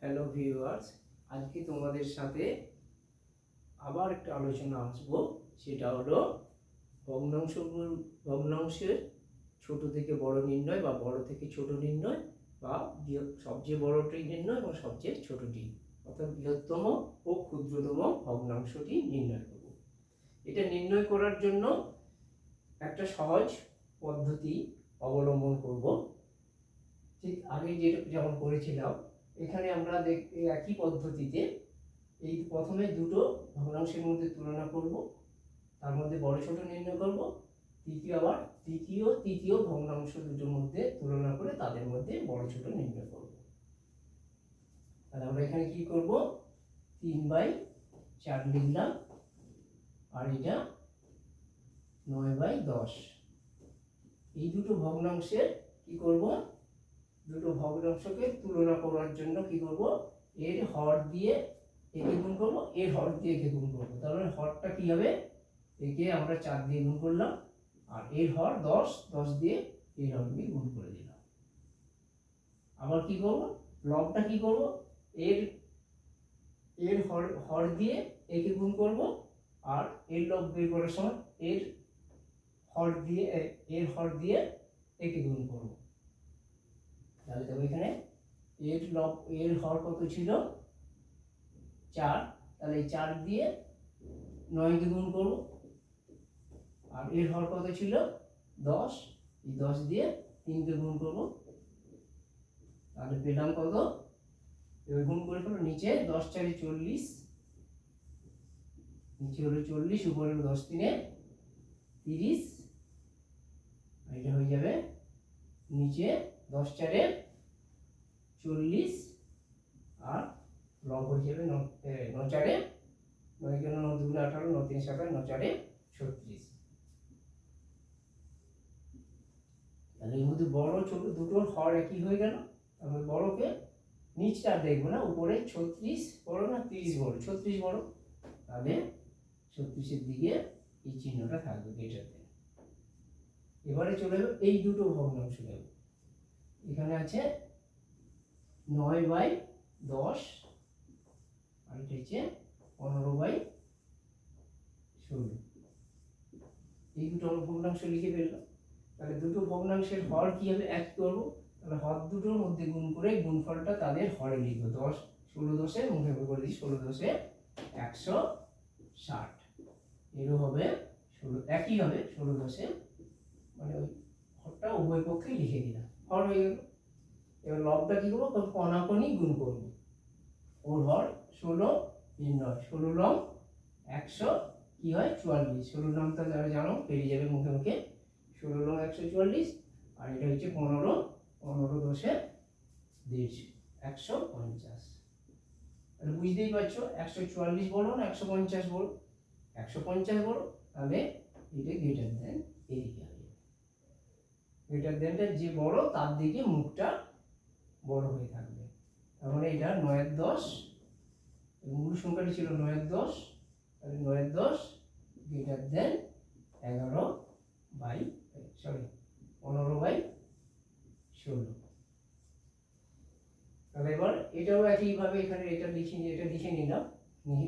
Hello viewers আজকে তোমাদের সাথে আবার একটা আলোচনা আসব, সেটা হলো ভগ্নাংশ ভগ্নাংশের ছোট থেকে বড় নির্ণয় বা বড় থেকে ছোট নির্ণয় বা সবচেয়ে বড়টি নির্ণয় এবং সবচেয়ে ছোটটি, অর্থাৎ বৃহত্তম ও ক্ষুদ্রতম ভগ্নাংশটি নির্ণয় করব। এটা নির্ণয় করার জন্য একটা সহজ পদ্ধতি অবলম্বন করব। ঠিক আগে যে যেমন করেছিলাম এখানে আমরা দেখ একই পদ্ধতিতে এই প্রথমে দুটো ভগ্নাংশের মধ্যে তুলনা করব, তার মধ্যে বড় ছোট নির্ণয় করব, তৃতীয় আবার তৃতীয় তৃতীয় ভগ্নাংশ দুটোর মধ্যে তুলনা করে তাদের মধ্যে বড় ছোট নির্ণয় করব। তাহলে আমরা এখানে কি করব? তিন বাই চার লিখলাম, আর এটা নয় বাই দশ। এই দুটো ভগ্নাংশের কি করব? দুটো ভগ্নাংশকে তুলনা করার জন্য কি করব? এর হর দিয়ে একে গুণ করব, এর হর দিয়ে একে গুণ করব। তাহলে হরটা কি হবে? একে আমরা চার দিয়ে গুণ করলাম, আর এর হর দশ দশ দিয়ে এর হর দিয়ে গুণ করে দিলাম। আবার কি করব? লবটা কি করব? এর এর হর হর দিয়ে একে গুণ করব, আর এর লব বের করার সময় এর হর দিয়ে এর হর দিয়ে একে গুণ করব। তাহলে দেখো এখানে এর লব, এর হর কত ছিল? চার। তাহলে এই চার দিয়ে নয়কে গুণ করব? আর এর হর কত ছিল? দশ। এই দশ দিয়ে তিনকে গুণ করব। তাহলে পেলাম কত? এবার গুণ করে ফেলো, নিচে দশ চারে চল্লিশ। নিচে হলো চল্লিশ, উপরে হলো দশ তিনে তিরিশ। এটা হয়ে যাবে নিচে দশ চারে চল্লিশ আর হয়ে যাবে ন- চারে নয় কেন ন দুগুণে আঠারো, ন তিন সাতাশ ন চারে ছত্রিশ। তাহলে এর মধ্যে বড়, ছোট দুটোর হর একই হয়ে গেল। তারপরে বড়কে নিচটা দেখব না, উপরে ছত্রিশ বড় না তিরিশ বড়? ছত্রিশ বড়। তাহলে ছত্রিশের দিকে এই চিহ্নটা থাকবে গেটাতে এবারে চলে যাবে এই দুটো ভগ্নাংশ দেব এখানে আছে নয় বাই দশ, আর এটা হচ্ছে পনেরো বাই ষোলো। এই দুটো আমরা ভগ্নাংশ লিখে ফেললাম। তাহলে দুটো ভগ্নাংশের হর কি হবে এক করব? তাহলে হর দুটোর মধ্যে গুণ করে গুণফলটা তাদের হরে লিখব। দশ, ষোলো দশে মুখে করে দিই, ষোলো দশে একশো ষাট। এরও হবে ষোলো, একই হবে ষোলো দশে মানে ওই হরটা উভয় পক্ষেই লিখে দিলাম। হর হয়ে গেল এবার লবটা কি করব? তখন কণাকণি গুণ করব। ওর হর ষোলো, তিন নয়। ষোলো লম একশো, কি হয়? চুয়াল্লিশ। ষোলো লমটা যারা জানো, পেরিয়ে যাবে মুখে মুখে। ষোলো লম একশো চুয়াল্লিশ, আর এটা হচ্ছে পনেরো। পনেরো দশে দেড়শো একশো পঞ্চাশ। তাহলে বুঝতেই পারছ, একশো চুয়াল্লিশ বলো না, একশো পঞ্চাশ বলো। একশো পঞ্চাশ বলো, তাহলে এটা গ্রেটার দেন হবে গ্রেটার দেনটা যে বড়, তার দিকে মুখটা বড় হয়ে থাকবে। তার মানে এটা নয়ের দশ, মূল সংখ্যাটি ছিল নয়ের দশ, তাহলে নয়ের দশ গ্রেটার দেন এগারো বাই সরি পনেরো বাই ষোলো। তাহলে এবার এটাও একইভাবে এখানে এটা লিখে এটা লিখে নিলাম।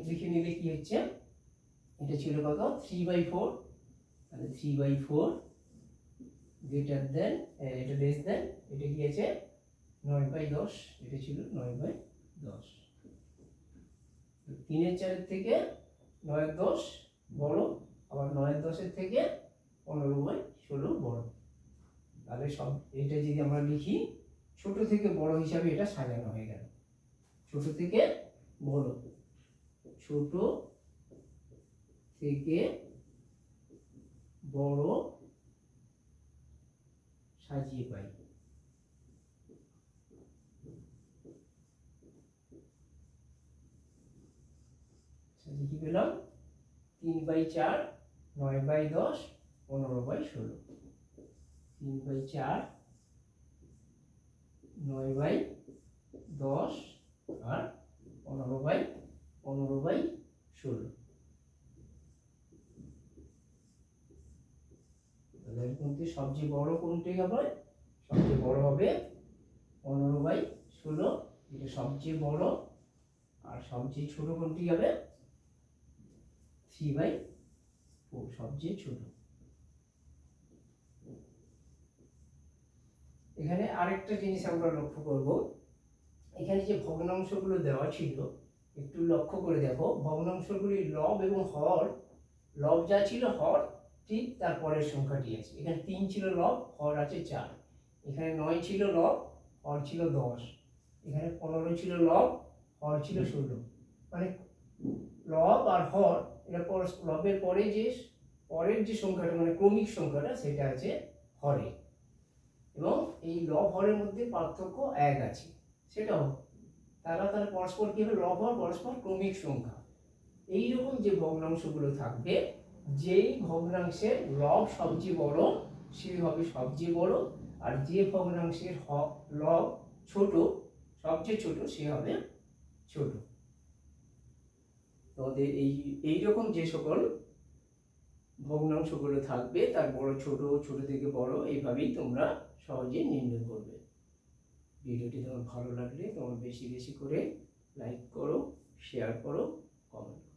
লিখে নিলে কি হচ্ছে? এটা ছিল কত? থ্রি বাই ফোর তাহলে three by four greater than এটা লেস দেন এটা কি আছে? নয় বাই দশ, এটা ছিল নয় বাই দশ। তিনের চারের থেকে নয়ের দশ বড়, আবার নয়ের দশের থেকে পনেরো বাই ষোলো বড়। তাহলে সব, এটা যদি আমরা লিখি, ছোট থেকে বড় হিসাবে এটা সাজানো হয়ে গেল। ছোট থেকে বড়। ছোট থেকে বড় সাজিয়ে পাই। কি পেলাম? তিন বাই চার, নয় বাই দশ, পনেরো বাই ষোলো। তিন বাই চার, নয় বাই দশ, আর পনেরো বাই পনেরো বাই ষোলো। মধ্যে সবচেয়ে বড়, কোনটি হবে? সবচেয়ে বড় হবে পনেরো বাই ষোলো। এটা সবচেয়ে বড়। আর সবচেয়ে ছোট কোনটি হবে? থ্রি বাই ফোর সবচেয়ে ছোট। এখানে আরেকটা জিনিস আমরা লক্ষ্য করব। এখানে যে ভগ্নাংশগুলো দেওয়া ছিল, একটু লক্ষ্য করে দেখো। ভগ্নাংশগুলি লব এবং হর, লব যা ছিল হর ঠিক তারপরের সংখ্যাটি আছে। এখানে তিন ছিল লব হর আছে চার। এখানে নয় ছিল লব হর ছিল দশ। এখানে পনেরো ছিল লব হর ছিল ষোলো। মানে লব আর হর এটা পর লবের পরে যে পরের যে সংখ্যাটা মানে ক্রমিক সংখ্যাটা, সেটা আছে হরে এবং এই লব হরের মধ্যে পার্থক্য এক আছে। সেটাও। তারা তারা পরস্পর কি হবে? লব হর পরস্পর ক্রমিক সংখ্যা। এইরকম যে ভগ্নাংশগুলো থাকবে যেই ভগ্নাংশের লব সবচেয়ে বড় সে হবে সবচেয়ে বড়। আর যে ভগ্নাংশের হ- লব ছোট, সবচেয়ে ছোট সে হবে ছোট। তোমাদের এই এইরকম যে সকল ভগ্নাংশগুলো থাকবে, তার বড়, ছোট ছোট থেকে বড়, এইভাবেই তোমরা সহজে নির্ণয় করবে। ভিডিওটি তোমার ভালো লাগলে তোমার বেশি বেশি করে লাইক করো, শেয়ার করো, কমেন্ট